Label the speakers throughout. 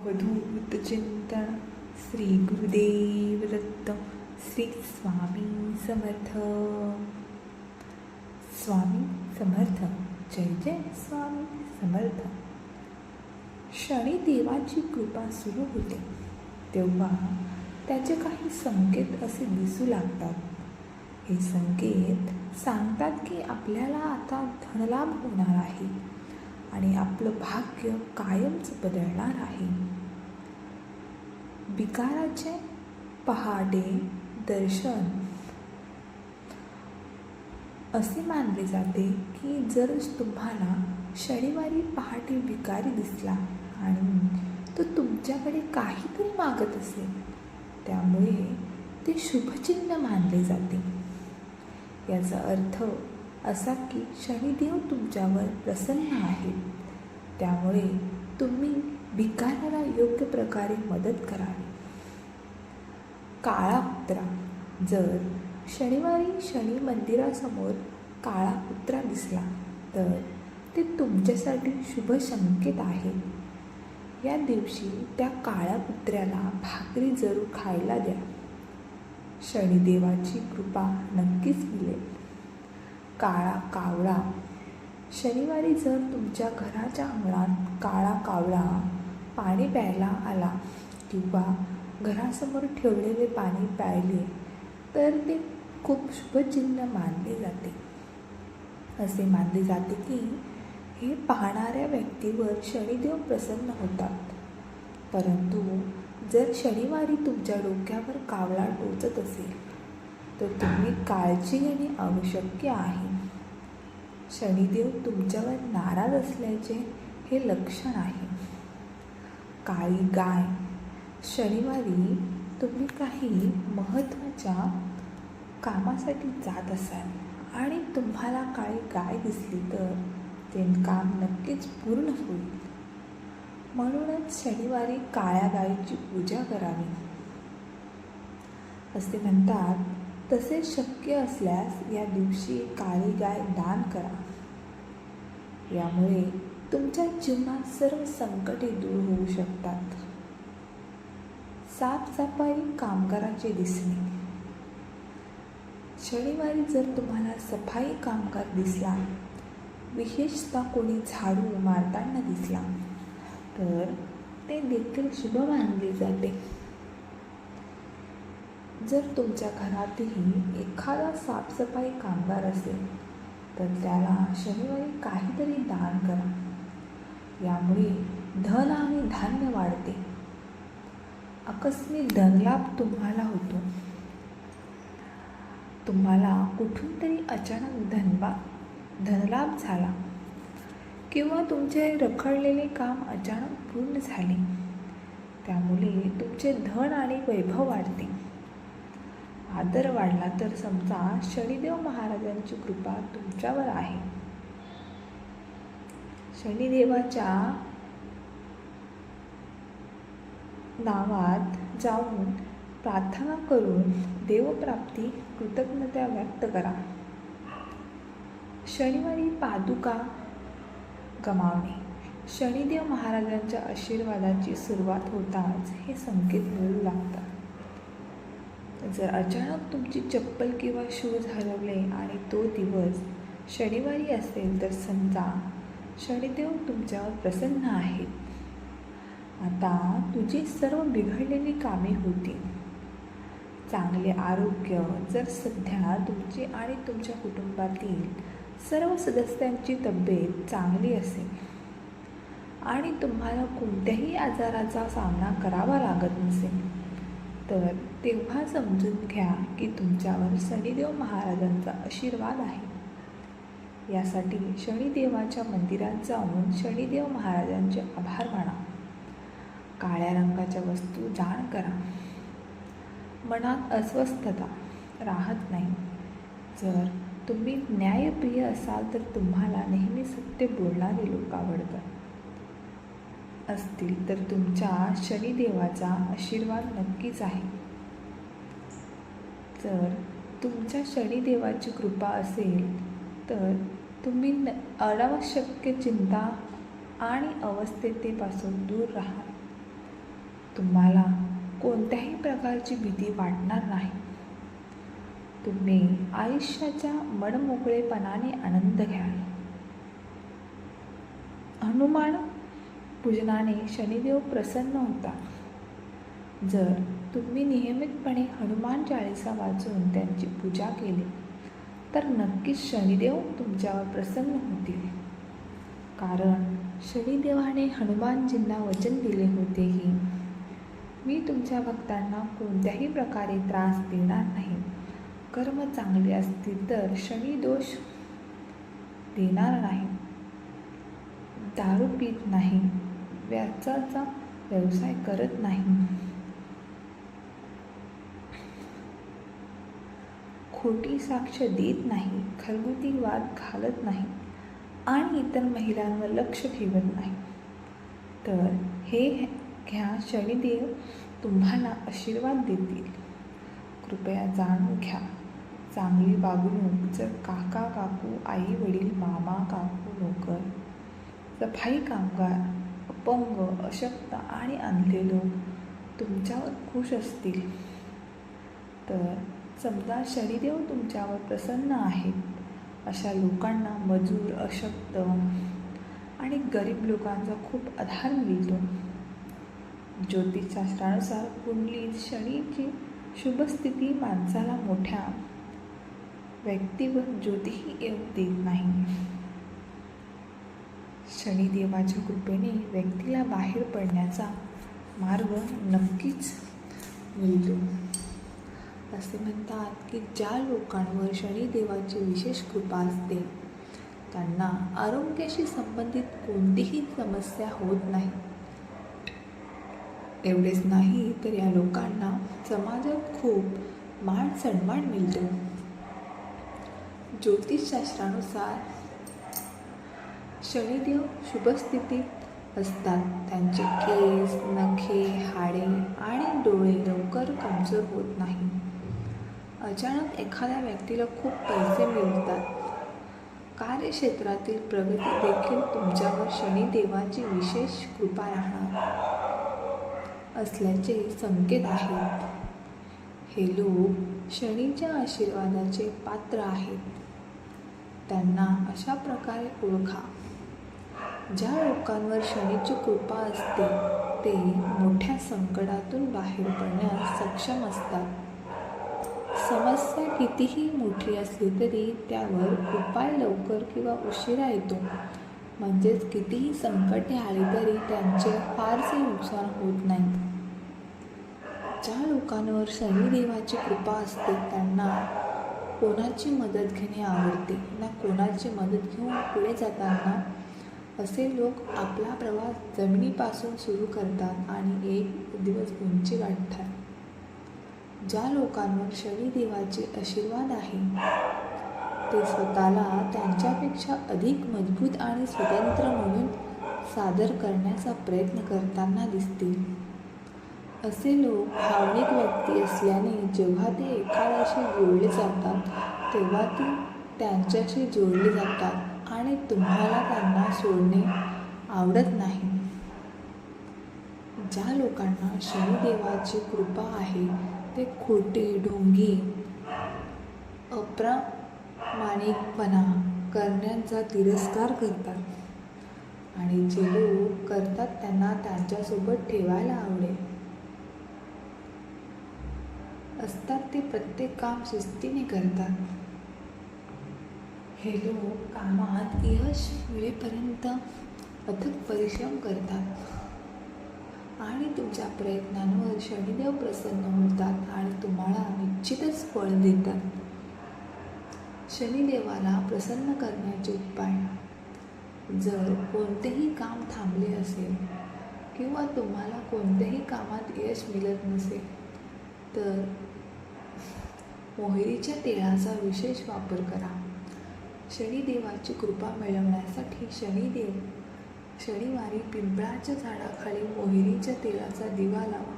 Speaker 1: अवधूत चिंतन श्री गुरुदेव दत्त श्री स्वामी समर्थ। स्वामी समर्थ जय जय स्वामी समर्थ। शनी देवाची कृपा सुरू होते. तेव्हा त्याचे काही संकेत असे दिसू लागतात. हे संकेत सांगतात की आपल्याला आता धनलाभ होणार आहे आणि आपलं भाग्य कायमच बदलणार आहे. विकाराचे पहाटे दर्शन. असे मानले जाते की जर तुम्हाला शनिवारी पहाटे विकारी दिसला आणि तो तुमच्याकडे काहीतरी मागत असेल त्यामुळे ते शुभचिन्ह मानले जाते. याचा अर्थ असा की शनिदेव तुमच्यावर प्रसन्न आहे त्यामुळे तुम्ही भिकाऱ्याला योग्य प्रकारे मदत करावी. काळा कुत्रा जर शनिवारी शनी मंदिरासमोर काळा कुत्रा दिसला तर ते तुमच्यासाठी शुभ संकेत आहे. या दिवशी त्या काळ्या कुत्र्याला भाकरी जरूर खायला द्या. शनिदेवाची कृपा नक्कीच मिळेल. काळा कावळा. शनिवारी जर तुमच्या घराच्या अंगणात काळा कावळा पाणी प्यायला आला. किंवा घरासमोर ठेवलेले पाणी प्यायले तर ते खूप शुभचिन्ह मानले जाते. असे मानले जाते की हे पाहणाऱ्या व्यक्तीवर शनिदेव प्रसन्न होतात. परंतु जर शनिवारी तुमच्या डोक्यावर कावळा टोचत असेल तर तुम्ही काळजी घेणे आवश्यक आहे. शनिदेव तुमच्यावर नाराज असल्याचे हे लक्षण आहे. काळी गाय. शनिवारी तुम्ही काही महत्त्वाच्या कामासाठी जात असाल आणि तुम्हाला काळी गाय दिसली तर ते काम नक्कीच पूर्ण होईल. म्हणूनच शनिवारी काळ्या गायीची पूजा करावी. असे म्हणतात तसे शक्य असल्यास या दिवशी काळी गाय दान करा. यामुळे तुमच्या जीवनात सर्व संकटे दूर होऊ शकतात. साफसफाई कामगारांचे दिसणे. शनिवारी जर तुम्हाला सफाई कामगार दिसला विशेषतः कोणी झाडू मारताना दिसला तर ते देखील शुभ मानले जाते. जर तुमच्या घरातही एखादा साफसफाई कामगार असेल तर त्याला शनिवारी काहीतरी दान करा. यामुळे धन आणि धान्य वाढते. आकस्मिक धनलाभ तुम्हाला होतो. तुम्हाला कुठून तरी अचानक धनबा धनलाभ झाला किंवा तुमचे रखडलेले काम अचानक पूर्ण झाले. त्यामुळे तुमचे धन आणि वैभव वाढते. आदर वाढला तर समजा शनिदेव महाराजांची कृपा तुमच्यावर आहे. शनिदेवाच्या नावात जाऊन प्रार्थना करून देवप्राप्ती कृतज्ञता व्यक्त करा. शनिवारी पादुका गमावणे. शनिदेव महाराजांच्या आशीर्वादाची सुरुवात होताच हे संकेत मिळू लागतात. जर अचानक तुमची चप्पल किंवा शूज हरवले आणि तो दिवस शनिवारी असेल तर समजा शनिदेव तुमच्यावर प्रसन्न आहेत. आता तुझी सर्व बिघडलेली कामे होतील. चांगले आरोग्य जर सध्या तुमची आणि तुमच्या कुटुंबातील सर्व सदस्यांची तब्येत चांगली असेल आणि तुम्हाला कोणत्याही आजाराचा सामना करावा लागत नसेल तर तेव्हा समजून घ्या की तुमच्यावर शनिदेव महाराजांचा आशीर्वाद आहे. यासाठी शनिदेवाच्या मंदिरात जाऊन शनिदेव महाराजांचे आभार माना. काळ्या रंगाच्या वस्तू जाण करा. मनात अस्वस्थता राहत नाही. जर तुम्ही न्यायप्रिय असाल तर तुम्हाला नेहमी सत्य बोलणारे लोक आवडतात. असतील तर तुमच्या शनिदेवाचा आशीर्वाद नक्कीच आहे. जर तुमच्या शनिदेवाची कृपा असेल तर तुम्ही न अनावश्यक चिंता आणि अवस्थेतेपासून दूर राहा. तुम्हाला कोणत्याही प्रकारची भीती वाटणार नाही. तुम्ही आयुष्याच्या मनमोकळेपणाने आनंद घ्याल हनुमान पूजनाने शनिदेव प्रसन्न होता. जर तुम्ही नियमितपणे हनुमान चाळीसा वाचून त्यांची पूजा केली तर नक्कीच शनिदेव तुमच्यावर प्रसन्न होतील. कारण शनिदेवाने हनुमानजींना वचन दिले होते की मी तुमच्या भक्तांना कोणत्याही प्रकारे त्रास देणार नाही. कर्म चांगले असतील तर शनी दोष देणार नाही. दारू पीत नाही. व्याजाचा व्यवसाय करत नाही. खोटी साक्ष देत नाही घरगुती वाद घालत नाही आणि इतर महिलांवर लक्ष ठेवत नाही. तर हे घ्या शनिदेव तुम्हाला आशीर्वाद देतील. कृपया जाणून घ्या. चांगली वागणूक जर काका काकू आई वडील मामा काकू नोकर सफाई कामगार अपंग अशक्त आणि अंधे लोक तुमच्यावर खुश असतील. तर समजा शनिदेव तुमच्यावर प्रसन्न आहेत. अशा लोकांना मजूर अशक्त आणि गरीब लोकांचा खूप आधार मिळतो. ज्योतिषशास्त्रानुसार कुंडलीत शनीची शुभस्थिती माणसाला मोठ्या व्यक्तीवर ज्योतिही येऊ देत नाही. शनिदेवाच्या कृपेने व्यक्तीला बाहेर पडण्याचा मार्ग नक्कीच मिळतो. असे म्हणतात की ज्या लोकांवर शनिदेवाची विशेष कृपा असते त्यांना आरोग्याशी संबंधित कोणतीही समस्या होत नाही. एवढेच नाही तर या लोकांना समाजात खूप मान सन्मान मिळतो ज्योतिषशास्त्रानुसार शनिदेव शुभस्थितीत असतात. त्यांचे केस नखे हाडे आणि डोळे लवकर कमजोर होत नाही अचानक एखाद्या व्यक्तीला खूप पैसे मिळतात. कार्यक्षेत्रातील प्रगती देखील तुमच्यावर शनिदेवाची विशेष कृपा राहणार असल्याचे संकेत आहेत हे लोक शनीच्या आशीर्वादाचे पात्र आहेत. त्यांना अशा प्रकारे ओळखा. ज्या लोकांवर शनीची कृपा असते ते मोठ्या संकटातून बाहेर पडण्यास सक्षम असतात. समस्या कितीही मोठी असली तरी त्यावर उपाय लवकर किंवा उशिरा येतो. म्हणजेच कितीही संकटे आली तरी त्यांचे फारसे नुकसान होत नाही ज्या लोकांवर शनिदेवाची कृपा असते त्यांना कोणाची मदत घेणे आवडते ना कोणाची मदत घेऊन पुढे जाताना असे लोक आपला प्रवास जमिनीपासून सुरू करतात आणि एक दिवस उंची गाठतात. ज्या लोकांवर शनिदेवाचे आशीर्वाद आहे ते स्वतःला त्यांच्यापेक्षा अधिक मजबूत आणि स्वतंत्र म्हणून सादर करण्याचा प्रयत्न करताना दिसतील असे लोक भावनिक व्यक्ती असल्याने जेव्हा ते एखाद्याशी जोडले जातात तेव्हा ते त्यांच्याशी जोडले जातात आणि तुम्हाला त्यांना सोडणे आवडत नाही. ज्या लोकांना शनिदेवाची कृपा आहे ते खोटे ढोंगी अप्रामाणिकपणा करण्याचा तिरस्कार करतात. आणि जे लोक करतात त्यांना त्यांच्यासोबत ठेवायला आवडेल. असतात ते प्रत्येक काम शिस्तीने करतात. हे लोक कामात यश मिळेपर्यंत अथक परिश्रम करतात. आणि तुमच्या प्रयत्नांवर शनिदेव प्रसन्न होतात आणि तुम्हाला निश्चितच फळ देतात. शनिदेवाला प्रसन्न करण्याचे उपाय. जर कोणतेही काम थांबले असेल किंवा तुम्हाला कोणत्याही कामात यश मिळत नसेल तर मोहरीच्या तेलाचा विशेष वापर करा. शनिदेवाची कृपा मिळवण्यासाठी शनिदेव शनिवारी पिंपळाच्या झाडाखाली मोहरीच्या तेलाचा दिवा लावा.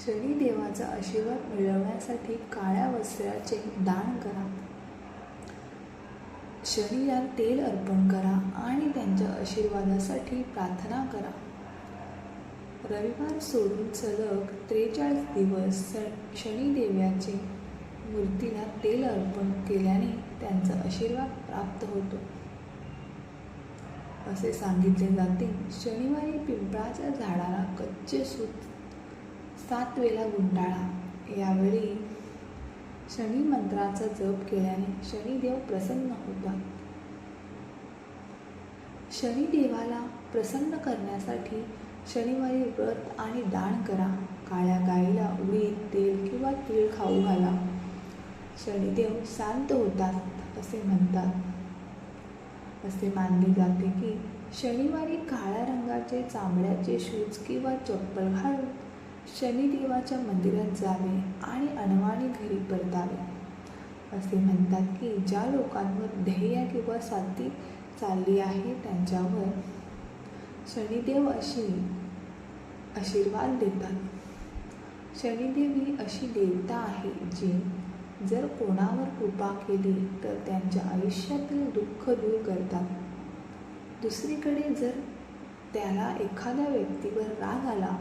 Speaker 1: शनिदेवाचा आशीर्वाद मिळवण्यासाठी काळ्या वस्त्राचे दान करा. शनिला तेल अर्पण करा आणि त्यांच्या आशीर्वादासाठी प्रार्थना करा. रविवार सोडून सलग त्रेचाळीस दिवस स शनिदेवाचे मूर्तीला तेल अर्पण केल्याने त्यांचा आशीर्वाद प्राप्त होतो. असे सांगितले जाते. शनिवारी पिंपळाच्या झाडाला कच्चे सूत सात वेळा गुंडाळा. यावेळी शनी मंत्राचा जप केल्याने शनिदेव प्रसन्न होतात शनिदेवाला प्रसन्न करण्यासाठी शनिवारी व्रत आणि दान करा. काळ्या गाईला उडीद तेल किंवा तीळ खाऊ घाला. शनिदेव शांत होतात असे म्हणतात. असे मानले जाते की शनिवारी काळ्या रंगाचे चांबड्याचे शूज किंवा चप्पल घालून शनिदेवाच्या मंदिरात जावे आणि अनवाणी घरी परतावे. असे म्हणतात की ज्या लोकांवर ध्येय किंवा साथी चालली आहे त्यांच्यावर शनिदेव अशी आशीर्वाद देतात. शनिदेव ही अशी देवता आहे जी जर कोणावर कृपा केली तर त्यांच्या आयुष्यातील दुःख दूर करतात. दुसरीकडे जर त्याला एखाद्या व्यक्तीवर राग आला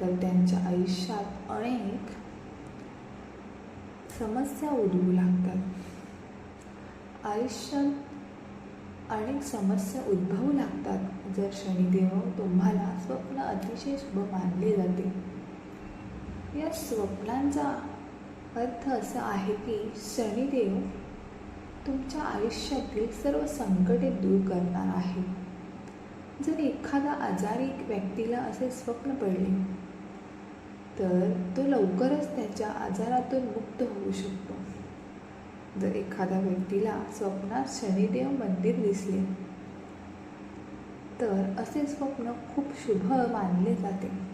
Speaker 1: तर त्यांच्या आयुष्यात अनेक समस्या उद्भवू लागतात. आयुष्यात अनेक समस्या उद्भवू लागतात. जर शनिदेव तुम्हाला स्वप्न अतिशय शुभ मानले जाते. या स्वप्नांचा अर्थ असा आहे की शनिदेव तुमच्या आयुष्यातील सर्व संकटे दूर करणार आहे. जर एखादा आजारी व्यक्तीला असे स्वप्न पडले तर तो लवकरच त्याच्या आजारातून मुक्त होऊ शकतो. जर एखाद्या व्यक्तीला स्वप्नात शनिदेव मंदिर दिसले तर असे स्वप्न खूप शुभ मानले जाते.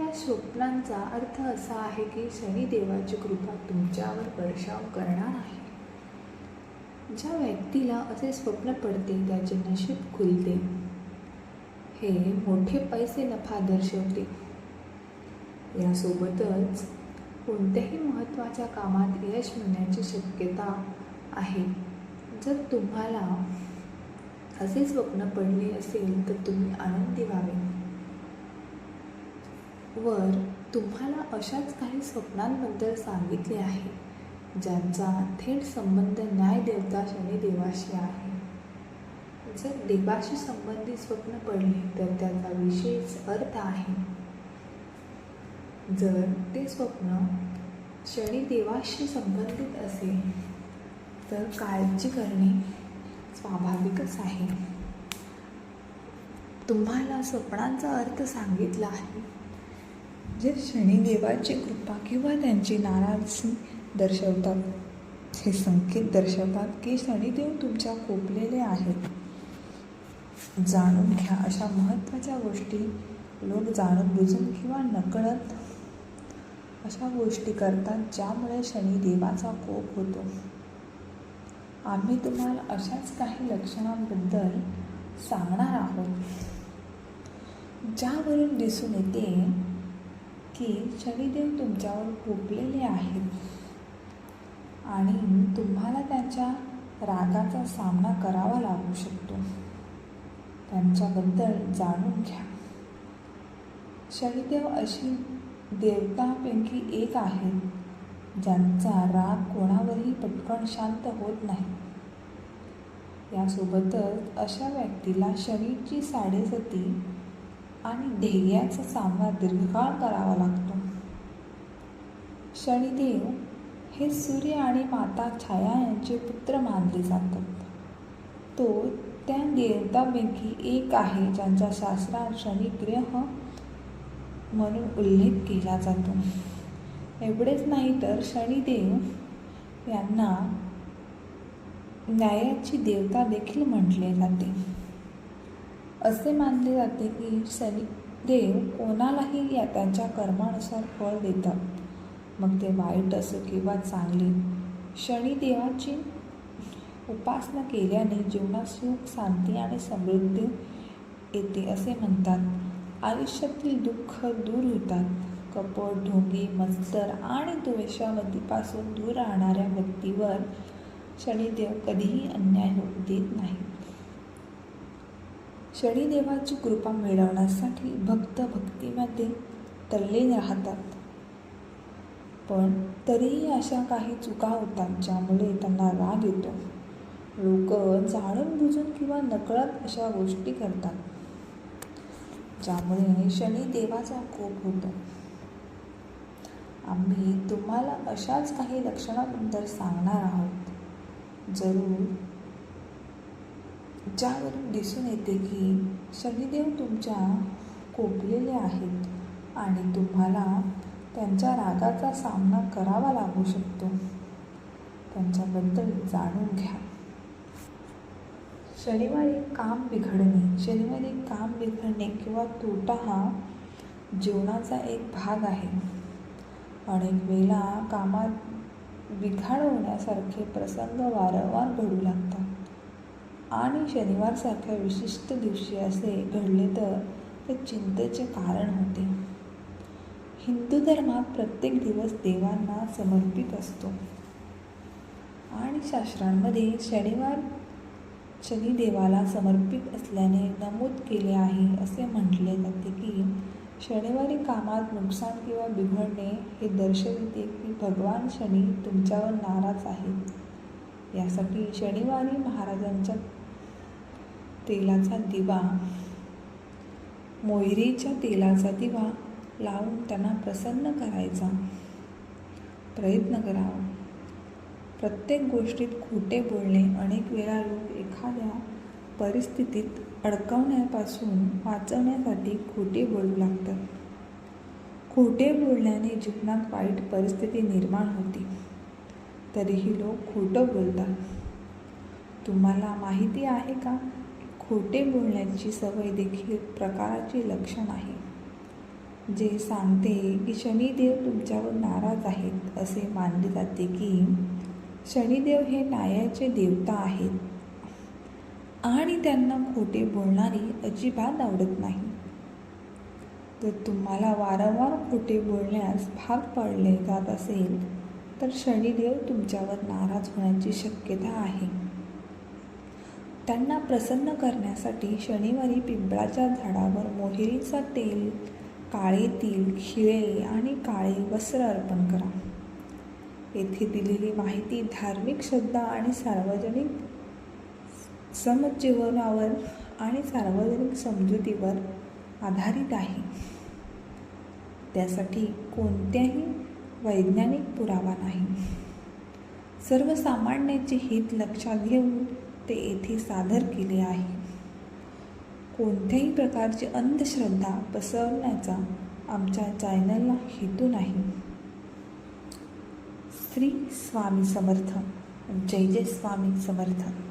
Speaker 1: या स्वप्नांचा अर्थ असा आहे की शनिदेवाची कृपा तुमच्यावर वर्षाव करणार आहे. ज्या व्यक्तीला असे स्वप्न पडते त्याचे नशीब खुलते. हे मोठे पैसे नफा दर्शवते. यासोबतच कोणत्याही महत्त्वाच्या कामात यश मिळण्याची शक्यता आहे. जर तुम्हाला असे स्वप्न पडले असेल तर तुम्ही आनंदी व्हावे. वर तुम्हाला अशाच काही स्वप्नांबद्दल सांगितले आहे ज्यांचा थेट संबंध न्याय देवता शनिदेवाशी आहे. जर देवाशी संबंधित स्वप्न पडले तर त्याचा विशेष अर्थ आहे. जर ते स्वप्न शनिदेवाशी संबंधित असेल तर काळजी करणे स्वाभाविकच आहे. तुम्हाला स्वप्नांचा अर्थ सांगितला आहे. जे शनिदेवाची कृपा किंवा त्यांची नाराजी दर्शवतात. हे संकेत दर्शवतात की शनिदेव तुमच्या कोपलेले आहेत. जाणून घ्या अशा महत्त्वाच्या गोष्टी. लोक जाणून बुजून किंवा नकळत अशा गोष्टी करतात ज्यामुळे शनिदेवाचा कोप होतो. आम्ही तुम्हाला अशाच काही लक्षणांबद्दल सांगणार आहोत. ज्यावरून दिसून येते की शनिदेव तुमच्यावर कोपलेले आहेत. आणि तुम्हाला त्यांच्या रागाचा सामना करावा लागू शकतो. त्यांच्याबद्दल जाणून घ्या. शनिदेव अशी देवतापैकी एक आहे ज्यांचा राग कोणावरही पटकन शांत होत नाही. यासोबतच अशा व्यक्तीला शनीची साडेसती आणि ध्येयाचा सामना दीर्घकाळ करावा लागतो. शनिदेव हे सूर्य आणि माता छाया यांचे पुत्र मानले जातात. तो त्या देवतापैकी एक आहे ज्यांच्या शास्त्रात शनिग्रह म्हणून उल्लेख केला जातो. एवढेच नाही तर शनिदेव यांना न्यायाची देवता देखील म्हटले जाते. असे मानले जाते की शनिदेव कोणालाही या त्यांच्या कर्मानुसार फळ देतात. मग ते वाईट असो किंवा चांगले शनिदेवाची उपासना केल्याने जीवनात सुख शांती आणि समृद्धी येते असे म्हणतात. आयुष्यातील दुःख दूर होतात. कपट ढोंगी मत्सर आणि द्वेषावधीपासून दूर राहणाऱ्या व्यक्तीवर शनिदेव कधीही अन्याय होऊ देत नाही. शनिदेवाची कृपा मिळवण्यासाठी भक्त भक्तीमध्ये तल्लीन राहतात. पण तरीही अशा काही चुका होतात ज्यामुळे त्यांना राग येतो. लोक जाणून बुजून किंवा नकळत अशा गोष्टी करतात ज्यामुळे शनिदेवाचा कोप होतो. आम्ही तुम्हाला अशाच काही लक्षणाबद्दल सांगणार आहोत. जरूर ज्यावरून दिसून येते की शनिदेव तुमच्या कोपलेले आहेत आणि तुम्हाला त्यांच्या रागाचा सामना करावा लागू शकतो. त्यांच्याबद्दल जाणून घ्या. शनिवारी काम बिघडणे. शनिवारी काम बिघडणे किंवा तोटा हा जीवनाचा एक भाग आहे. अनेक वेळा कामात बिघाड होण्यासारखे प्रसंग वारंवार घडू लागतात. आणि शनिवारसारख्या विशिष्ट दिवशी असे घडले तर ते चिंतेचे कारण होते. हिंदू धर्मात प्रत्येक दिवस देवांना समर्पित असतो. आणि शास्त्रांमध्ये शनिवार शनिदेवाला समर्पित असल्याने नमूद केले आहे असे म्हटले जाते की शनिवारी कामात नुकसान किंवा बिघडणे हे दर्शविते की भगवान शनी तुमच्यावर नाराज आहेत. यासाठी शनिवारी महाराजांच्या तेलाचा दिवा. मोहरीच्या तेलाचा दिवा लावून त्यांना प्रसन्न करायचा. प्रयत्न करावा. प्रत्येक गोष्टीत खोटे बोलणे अनेक वेळा लोक एखाद्या परिस्थितीत अडकवण्यापासून वाचवण्यासाठी खोटे बोलू लागतात. खोटे बोलण्याने जीवनात वाईट परिस्थिती निर्माण होती. तरीही लोक खोटं बोलतात. तुम्हाला माहिती आहे का? खोटे बोलण्याची सवय देखील प्रकाराचे लक्षण आहे. जे सांगते की शनिदेव तुमच्यावर नाराज आहेत असे मानले जाते की शनिदेव हे न्यायाचे देवता आहेत आणि त्यांना खोटे बोलणारी अजिबात आवडत नाही. जर तुम्हाला वारंवार खोटे बोलण्यास भाग पाडले जात असेल तर शनिदेव तुमच्यावर नाराज होण्याची शक्यता आहे. त्यांना प्रसन्न करण्यासाठी शनिवारी पिंपळाच्या झाडावर मोहरीचा तेल काळे तिल खिळे आणि काळे वस्त्र अर्पण करा. येथे दिलेली माहिती धार्मिक श्रद्धा आणि सार्वजनिक समजीवनावर आणि सार्वजनिक समजुतीवर आधारित आहे. त्यासाठी कोणत्याही वैज्ञानिक पुरावा नाही. सर्वसामान्याचे हित लक्षात घेऊन ते येथे सादर केले आहे. कोणत्याही प्रकारची अंधश्रद्धा पसरवण्याचा आमच्या चॅनलला हेतू नाही. श्री स्वामी समर्थ. जय जय स्वामी समर्थ.